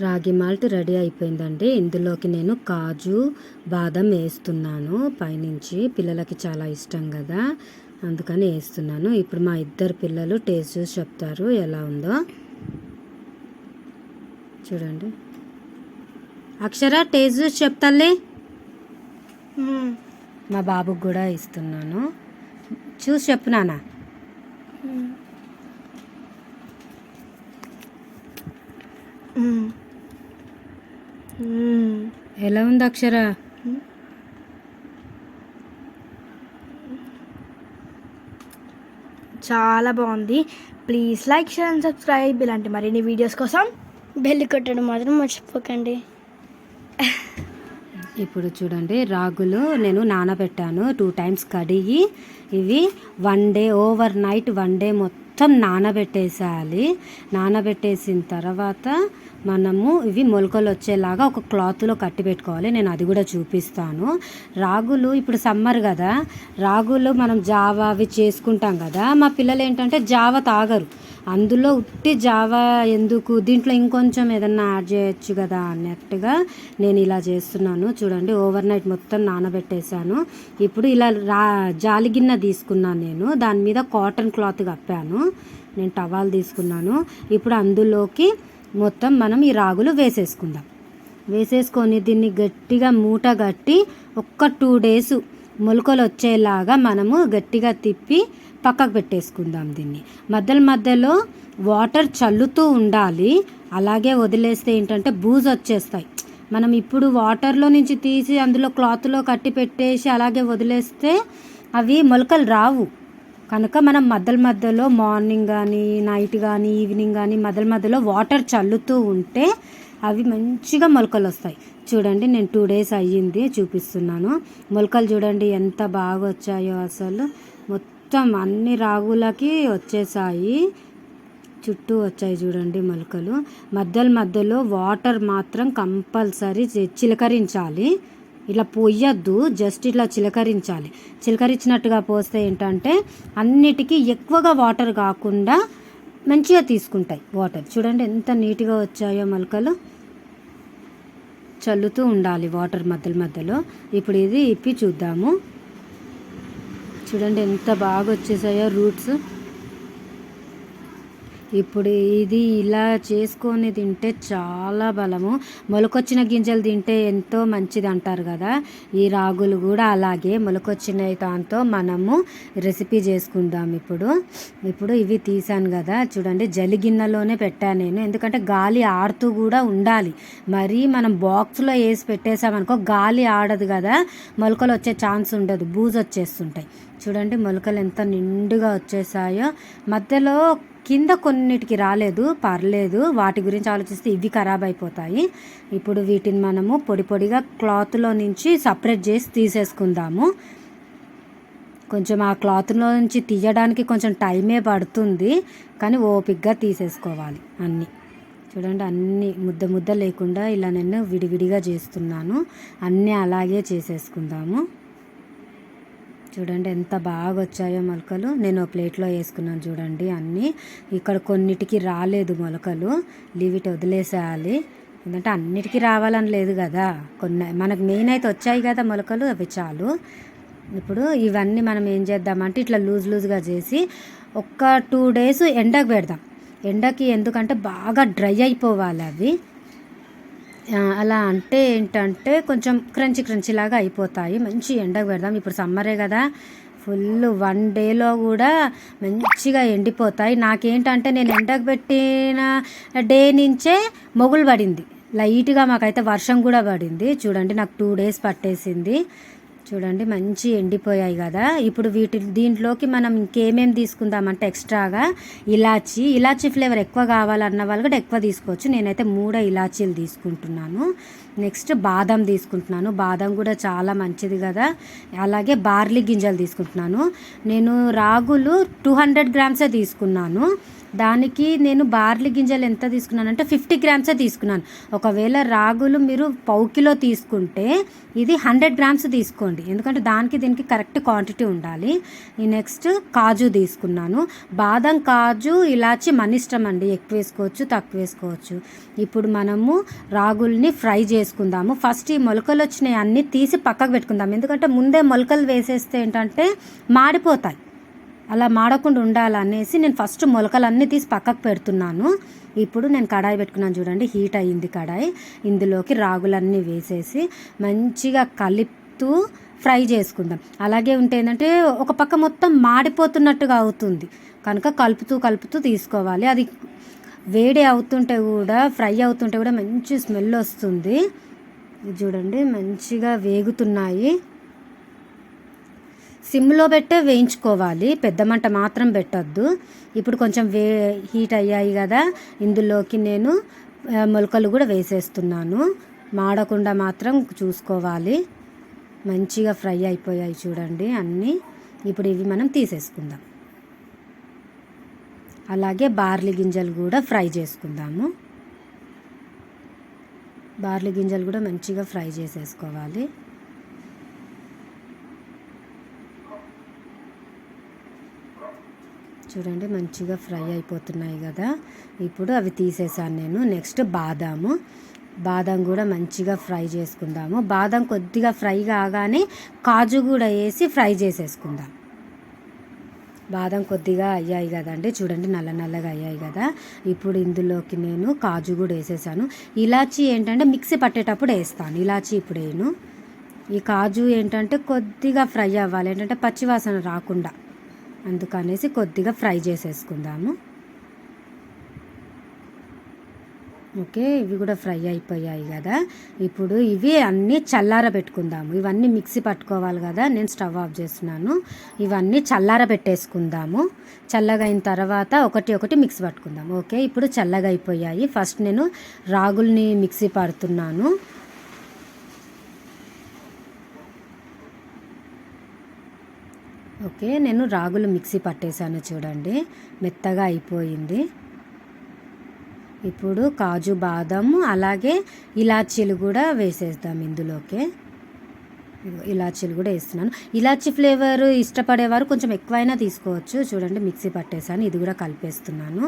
రాగి malt ready అయిపోయిందండి. ఇందులోకి నేను కాజు బాదం వేస్తున్నాను. పైనుంచి పిల్లలకి చాలా ఇష్టం కదా అందుకని వేస్తున్నాను. ఇప్పుడు మా ఇద్దరు పిల్లలు టేస్ట్ చూసి చెప్తారు ఎలా ఉందో. చూడండి. అక్షర టేస్ట్ చూసి చెప్తాలే మా బాబుకి కూడా ఇస్తున్నాను. చూసి చెప్పు నాన్న. ఎలా ఉంది అక్షర? చాలా బాగుంది. Please like share and subscribe ఇలాంటి మరిన్ని వీడియోస్ కోసం బెల్ కొట్టడం మాత్రం మర్చిపోకండి. ఇప్పుడు చూడండి రాగులు నేను నానబెట్టాను. టూ టైమ్స్ కడిగి ఇవి one day overnight one day మొత్తం మొత్తం నానబెట్టేసేయాలి. నానబెట్టేసిన తర్వాత మనము ఇవి మొలకలు వచ్చేలాగా ఒక క్లాత్లో కట్టి పెట్టుకోవాలి. నేను అది కూడా చూపిస్తాను. రాగులు ఇప్పుడు సమ్మర్ కదా. రాగులు మనం జావా అవి చేసుకుంటాం కదా. మా పిల్లలు ఏంటంటే జావ తాగరు. అందులో ఉట్టి జావా ఎందుకు? దీంట్లో ఇంకొంచెం ఏదన్నా యాడ్ చేయొచ్చు కదా అన్నట్టుగా నేను ఇలా చేస్తున్నాను. చూడండి ఓవర్ నైట్ మొత్తం నానబెట్టేశాను. ఇప్పుడు ఇలా రా జాలి గిన్నె తీసుకున్నాను నేను. దాని మీద కాటన్ క్లాత్ కప్పాను. నేను టవాల్ తీసుకున్నాను. ఇప్పుడు అందులోకి మొత్తం మనం ఈ రాగులు వేసేసుకుందాం. వేసేసుకొని దీన్ని గట్టిగా మూట కట్టి ఒక్క టూ డేస్ మొలకలు వచ్చేలాగా మనము గట్టిగా తిప్పి పక్కకు పెట్టేసుకుందాం దీన్ని. మధ్యలో మధ్యలో వాటర్ చల్లుతూ ఉండాలి. అలాగే వదిలేస్తే ఏంటంటే బూజు వచ్చేస్తాయి. మనం ఇప్పుడు వాటర్లో నుంచి తీసి అందులో క్లాత్లో కట్టి పెట్టేసి అలాగే వదిలేస్తే అవి మొలకలు రావు. కనుక మనం మధ్యల మధ్యలో మార్నింగ్ కానీ నైట్ కానీ ఈవినింగ్ కానీ మధ్యల మధ్యలో వాటర్ చల్లుతూ ఉంటే అవి మంచిగా మొలకలు వస్తాయి. చూడండి నేను టూ డేస్ అయ్యింది చూపిస్తున్నాను. మొలకలు చూడండి ఎంత బాగా వచ్చాయో అసలు. మొత్తం అన్ని రాగులకి వచ్చేసాయి. చుట్టూ వచ్చాయి చూడండి మొలకలు. మధ్యల మధ్యలో వాటర్ మాత్రం కంపల్సరీ చిలకరించాలి. ఇలా పోయొద్దు జస్ట్ ఇట్లా చిలకరించాలి. చిలకరించినట్టుగా పోస్తే ఏంటంటే అన్నిటికీ ఎక్కువగా వాటర్ కాకుండా మంచిగా తీసుకుంటాయి వాటర్ చూడండి ఎంత నీట్గా వచ్చాయో మొలకలు. చల్లుతూ ఉండాలి వాటర్ మధ్యలో మధ్యలో. ఇప్పుడు ఇది ఇప్పి చూద్దాము. చూడండి ఎంత బాగా వచ్చేసాయో రూట్స్ ఇప్పుడు ఇది ఇలా చేసుకొని తింటే చాలా బలము. మొలకొచ్చిన గింజలు తింటే ఎంతో మంచిది అంటారు కదా. ఈ రాగులు కూడా అలాగే మొలకొచ్చిన దాంతో మనము రెసిపీ చేసుకుందాం ఇప్పుడు. ఇప్పుడు ఇవి తీసాను కదా. చూడండి జలి గిన్నెలోనే పెట్టాను నేను. ఎందుకంటే గాలి ఆడుతూ కూడా ఉండాలి. మరీ మనం బాక్స్లో వేసి పెట్టేసామనుకో గాలి ఆడదు కదా. మొలకలు వచ్చే ఛాన్స్ ఉండదు. బూజు వచ్చేస్తుంటాయి. చూడండి మొలకలు ఎంత నిండుగా వచ్చేసాయో. మధ్యలో కింద కొన్నిటికి రాలేదు పర్లేదు. వాటి గురించి ఆలోచిస్తే ఇవి ఖరాబ్ అయిపోతాయి. ఇప్పుడు వీటిని మనము పొడి పొడిగా క్లాత్లో నుంచి సపరేట్ చేసి తీసేసుకుందాము. కొంచెం ఆ క్లాత్లో నుంచి తీయడానికి కొంచెం టైమే పడుతుంది కానీ ఓపిక్గా తీసేసుకోవాలి అన్నీ. చూడండి అన్నీ ముద్ద ముద్ద లేకుండా ఇలా నేను విడివిడిగా చేస్తున్నాను. అన్నీ అలాగే చేసేసుకుందాము. చూడండి ఎంత బాగా వచ్చాయో మొలకలు. నేను ప్లేట్లో వేసుకున్నాను చూడండి అన్నీ. ఇక్కడ కొన్నిటికి రాలేదు మొలకలు. లివిట్ వదిలేసేయాలి. ఎందుకంటే అన్నిటికీ రావాలని లేదు కదా. కొన్ని మనకు మెయిన్ అయితే వచ్చాయి కదా మొలకలు అవి చాలు. ఇప్పుడు ఇవన్నీ మనం ఏం చేద్దామంటే ఇట్లా లూజ్ లూజ్గా చేసి ఒక్క టూ డేస్ ఎండకు పెడదాం. ఎండకి ఎందుకంటే బాగా డ్రై అయిపోవాలి అవి. అలా అంటే ఏంటంటే కొంచెం క్రంచి క్రంచి లాగా అయిపోతాయి. మంచి ఎండకు పెడదాం. ఇప్పుడు సమ్మరే కదా. ఫుల్ వన్ డేలో కూడా మంచిగా ఎండిపోతాయి. నాకేంటంటే నేను ఎండకు పెట్టిన డే నుంచే మొగులు పడింది. లైట్గా మాకైతే వర్షం కూడా పడింది. చూడండి నాకు టూ డేస్ పట్టేసింది. చూడండి మంచి ఎండిపోయాయి కదా. ఇప్పుడు వీటి దీంట్లోకి మనం ఇంకేమేమి తీసుకుందామంటే ఎక్స్ట్రాగా ఇలాచి. ఇలాచీ ఫ్లేవర్ ఎక్కువ కావాలన్న వాళ్ళు కూడా ఎక్కువ తీసుకోవచ్చు. నేనైతే మూడో ఇలాచీలు తీసుకుంటున్నాను. నెక్స్ట్ బాదం తీసుకుంటున్నాను. బాదం కూడా చాలా మంచిది కదా. అలాగే బార్లీ గింజలు తీసుకుంటున్నాను. నేను రాగులు టూ హండ్రెడ్ గ్రామ్సే తీసుకున్నాను. దానికి నేను బార్లీ గింజలు ఎంత తీసుకున్నాను అంటే ఫిఫ్టీ గ్రామ్సే తీసుకున్నాను. ఒకవేళ రాగులు మీరు పావు కిలో తీసుకుంటే ఇది హండ్రెడ్ గ్రామ్స్ తీసుకోండి. ఎందుకంటే దానికి దీనికి కరెక్ట్ క్వాంటిటీ ఉండాలి. నెక్స్ట్ కాజు తీసుకున్నాను. బాదం కాజు ఇలాచి మన ఇష్టం అండి. ఎక్కువ వేసుకోవచ్చు తక్కువ వేసుకోవచ్చు. ఇప్పుడు మనము రాగుల్ని ఫ్రై చేసుకుందాము. ఫస్ట్ ఈ మొలకలు వచ్చినాయి అన్నీ తీసి పక్కకు పెట్టుకుందాం ఎందుకంటే ముందే మొలకలు వేసేస్తే ఏంటంటే మాడిపోతాయి. అలా మాడకుండా ఉండాలనేసి నేను ఫస్ట్ మొలకలన్నీ తీసి పక్కకు పెడుతున్నాను. ఇప్పుడు నేను కడాయి పెట్టుకున్నాను చూడండి హీట్ అయ్యింది కడాయి. ఇందులోకి రాగులన్నీ వేసేసి మంచిగా కలుపుతూ ఫ్రై చేసుకుందాం. అలాగే ఉంటే ఏంటంటే ఒక పక్క మొత్తం మాడిపోతున్నట్టుగా అవుతుంది. కనుక కలుపుతూ కలుపుతూ తీసుకోవాలి. అది వేడి అవుతుంటే కూడా ఫ్రై అవుతుంటే కూడా మంచి స్మెల్ వస్తుంది. చూడండి మంచిగా వేగుతున్నాయి. సిమ్లో పెట్టే వేయించుకోవాలి. పెద్ద మంట మాత్రం పెట్టొద్దు. ఇప్పుడు కొంచెం వే హీట్ అయ్యాయి కదా. ఇందులోకి నేను మొలకలు కూడా వేసేస్తున్నాను. మాడకుండా మాత్రం చూసుకోవాలి. మంచిగా ఫ్రై అయిపోయాయి చూడండి అన్నీ. ఇప్పుడు ఇవి మనం తీసేసుకుందాం. అలాగే బార్లీ గింజలు కూడా ఫ్రై చేసుకుందాము. బార్లీ గింజలు కూడా మంచిగా ఫ్రై చేసేసుకోవాలి. చూడండి మంచిగా ఫ్రై అయిపోతున్నాయి కదా. ఇప్పుడు అవి తీసేసాను నేను. నెక్స్ట్ బాదాము. బాదం కూడా మంచిగా ఫ్రై చేసుకుందాము. బాదం కొద్దిగా ఫ్రై కాగానే కాజు కూడా వేసి ఫ్రై చేసేసుకుందాం. బాదం కొద్దిగా అయ్యాయి కదండి. చూడండి నల్ల నల్లగా అయ్యాయి కదా. ఇప్పుడు ఇందులోకి నేను కాజు కూడా వేసేసాను. ఇలాచీ ఏంటంటే మిక్సీ పట్టేటప్పుడు వేస్తాను. ఇలాచీ ఇప్పుడు వేయను. ఈ కాజు ఏంటంటే కొద్దిగా ఫ్రై అవ్వాలి. ఏంటంటే పచ్చివాసన రాకుండా. అందుకనేసి కొద్దిగా ఫ్రై చేసేసుకుందాము. ఓకే ఇవి కూడా ఫ్రై అయిపోయాయి కదా. ఇప్పుడు ఇవి అన్నీ చల్లార పెట్టుకుందాము. ఇవన్నీ మిక్సీ పట్టుకోవాలి కదా నేను స్టవ్ ఆఫ్ చేస్తున్నాను. ఇవన్నీ చల్లార పెట్టేసుకుందాము. చల్లగా అయిన తర్వాత ఒకటి ఒకటి మిక్సీ పట్టుకుందాం ఓకే ఇప్పుడు చల్లగా అయిపోయాయి ఫస్ట్ నేను రాగుల్ని మిక్సీ పడుతున్నాను. ఓకే నేను రాగులు మిక్సీ పట్టేశాను చూడండి. మెత్తగా అయిపోయింది. ఇప్పుడు కాజు బాదం అలాగే ఇలాచీలు కూడా వేసేద్దాం ఇందులోకి. ఇలాచీలు కూడా వేస్తున్నాను. ఇలాచీ ఫ్లేవర్ ఇష్టపడేవారు కొంచెం ఎక్కువైనా తీసుకోవచ్చు. చూడండి మిక్సీ పట్టేసాను ఇది కూడా కలిపేస్తున్నాను.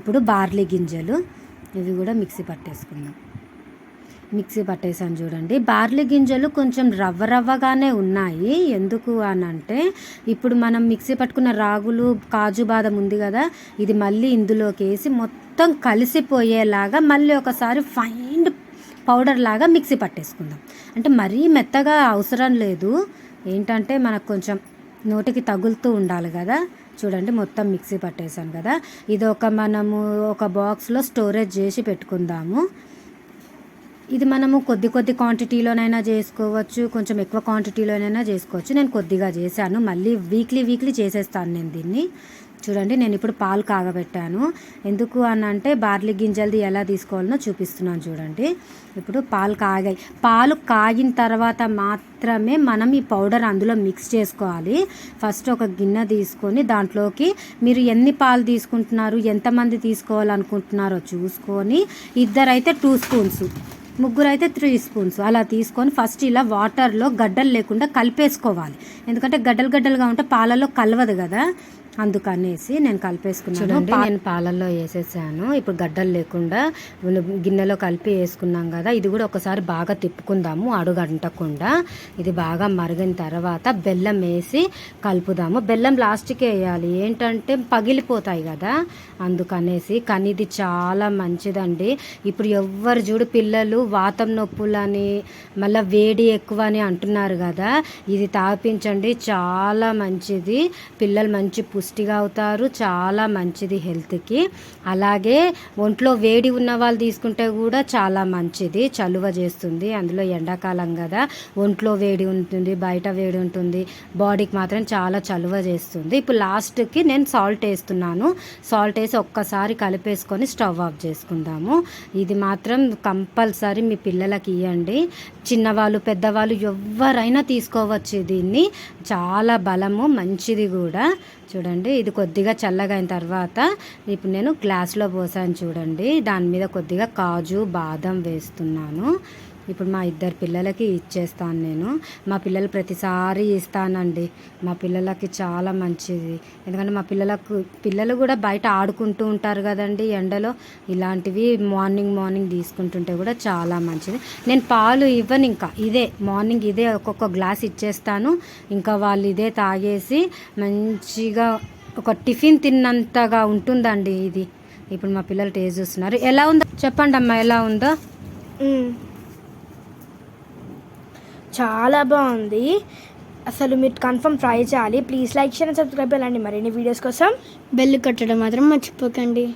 ఇప్పుడు బార్లీ గింజలు ఇవి కూడా మిక్సీ పట్టేసుకుందాం. మిక్సీ పట్టేసాను చూడండి. బార్లీ గింజలు కొంచెం రవ్వ రవ్వగానే ఉన్నాయి. ఎందుకు అని అంటే ఇప్పుడు మనం మిక్సీ పట్టుకున్న రాగులు కాజు బాదం ఉంది కదా ఇది మళ్ళీ ఇందులోకి వేసి మొత్తం కలిసిపోయేలాగా మళ్ళీ ఒకసారి ఫైన్ పౌడర్ లాగా మిక్సీ పట్టేసుకుందాం. అంటే మరీ మెత్తగా అవసరం లేదు. ఏంటంటే మనకు కొంచెం నోటికి తగులుతూ ఉండాలి కదా. చూడండి మొత్తం మిక్సీ పట్టేసాను కదా. ఇది ఒక మనము ఒక బాక్స్లో స్టోరేజ్ చేసి పెట్టుకుందాము. ఇది మనము కొద్ది కొద్ది క్వాంటిటీలోనైనా చేసుకోవచ్చు. కొంచెం ఎక్కువ క్వాంటిటీలోనైనా చేసుకోవచ్చు. నేను కొద్దిగా చేశాను. మళ్ళీ వీక్లీ వీక్లీ చేసేస్తాను నేను దీన్ని. చూడండి నేను ఇప్పుడు పాలు కాగబెట్టాను. ఎందుకు అని అంటే బార్లీ గింజలది ఎలా తీసుకోవాలనో చూపిస్తున్నాను చూడండి. ఇప్పుడు పాలు కాగాయి. పాలు కాగిన తర్వాత మాత్రమే మనం ఈ పౌడర్ అందులో మిక్స్ చేసుకోవాలి. ఫస్ట్ ఒక గిన్నె తీసుకొని దాంట్లోకి మీరు ఎన్ని పాలు తీసుకుంటున్నారు ఎంతమంది తీసుకోవాలనుకుంటున్నారో చూసుకొని ఇద్దరైతే టూ స్పూన్స్ ముగ్గురు అయితే త్రీ స్పూన్స్ అలా తీసుకొని ఫస్ట్ ఇలా వాటర్లో గడ్డలు లేకుండా కలిపేసుకోవాలి. ఎందుకంటే గడ్డలు గడ్డలుగా ఉంటే పాలలో కలవదు కదా. అందుకనేసి నేను కలిపేసుకున్నాను. నేను పాలల్లో వేసేసాను. ఇప్పుడు గడ్డలు లేకుండా గిన్నెలో కలిపి వేసుకున్నాం కదా ఇది కూడా ఒకసారి బాగా తిప్పుకుందాము అడుగు అంటకుండా ఇది బాగా మరిగిన తర్వాత బెల్లం వేసి కలుపుదాము. బెల్లం లాస్ట్కి వేయాలి. ఏంటంటే పగిలిపోతాయి కదా అందుకనేసి. కానీ ఇది చాలా మంచిదండి. ఇప్పుడు ఎవ్వరు చూడు పిల్లలు వాతం నొప్పులని మళ్ళీ వేడి ఎక్కువ అని అంటున్నారు కదా ఇది తాపించండి. చాలా మంచిది. పిల్లలు మంచి పుష్టిగా అవుతారు చాలా మంచిది హెల్త్కి. అలాగే ఒంట్లో వేడి ఉన్న వాళ్ళు తీసుకుంటే కూడా చాలా మంచిది చలువ చేస్తుంది అందులో ఎండాకాలం కదా. ఒంట్లో వేడి ఉంటుంది బయట వేడి ఉంటుంది బాడీకి మాత్రం చాలా చలువ చేస్తుంది. ఇప్పుడు లాస్ట్కి నేను సాల్ట్ వేస్తున్నాను. సాల్ట్ వేసి ఒక్కసారి కలిపేసుకొని స్టవ్ ఆఫ్ చేసుకుందాము. ఇది మాత్రం కంపల్సరీ మీ పిల్లలకి ఇవ్వండి చిన్నవాళ్ళు పెద్దవాళ్ళు ఎవరైనా తీసుకోవచ్చు దీన్ని. చాలా బలము మంచిది కూడా. చూడండి. ఇది కొద్దిగా చల్లగా అయిన తర్వాత ఇప్పుడు నేను గ్లాస్లో పోసాను చూడండి. దాని మీద కొద్దిగా కాజు బాదం వేస్తున్నాను. ఇప్పుడు మా ఇద్దరు పిల్లలకి ఇచ్చేస్తాను నేను. మా పిల్లలు ప్రతిసారి ఇస్తానండి. మా పిల్లలకి చాలా మంచిది. ఎందుకంటే మా పిల్లలకు పిల్లలు కూడా బయట ఆడుకుంటూ ఉంటారు కదండి ఎండలో. ఇలాంటివి మార్నింగ్ మార్నింగ్ తీసుకుంటుంటే కూడా చాలా మంచిది. నేను పాలు ఇవ్వను ఇంకా. ఇదే మార్నింగ్ ఇదే ఒక్కొక్క గ్లాస్ ఇచ్చేస్తాను. ఇంకా వాళ్ళు ఇదే తాగేసి మంచిగా ఒక టిఫిన్ తిన్నంతగా ఉంటుందండి ఇది. ఇప్పుడు మా పిల్లలు టేస్ట్ చూస్తున్నారు. ఎలా ఉందో చెప్పండి అమ్మా ఎలా ఉందో? చాలా బాగుంది. అసలు మీరు కన్ఫర్మ్ ట్రై చేయాలి. Please like share and subscribe చేయాలండి మరిన్ని వీడియోస్ కోసం బెల్ కట్టడం మాత్రం మర్చిపోకండి.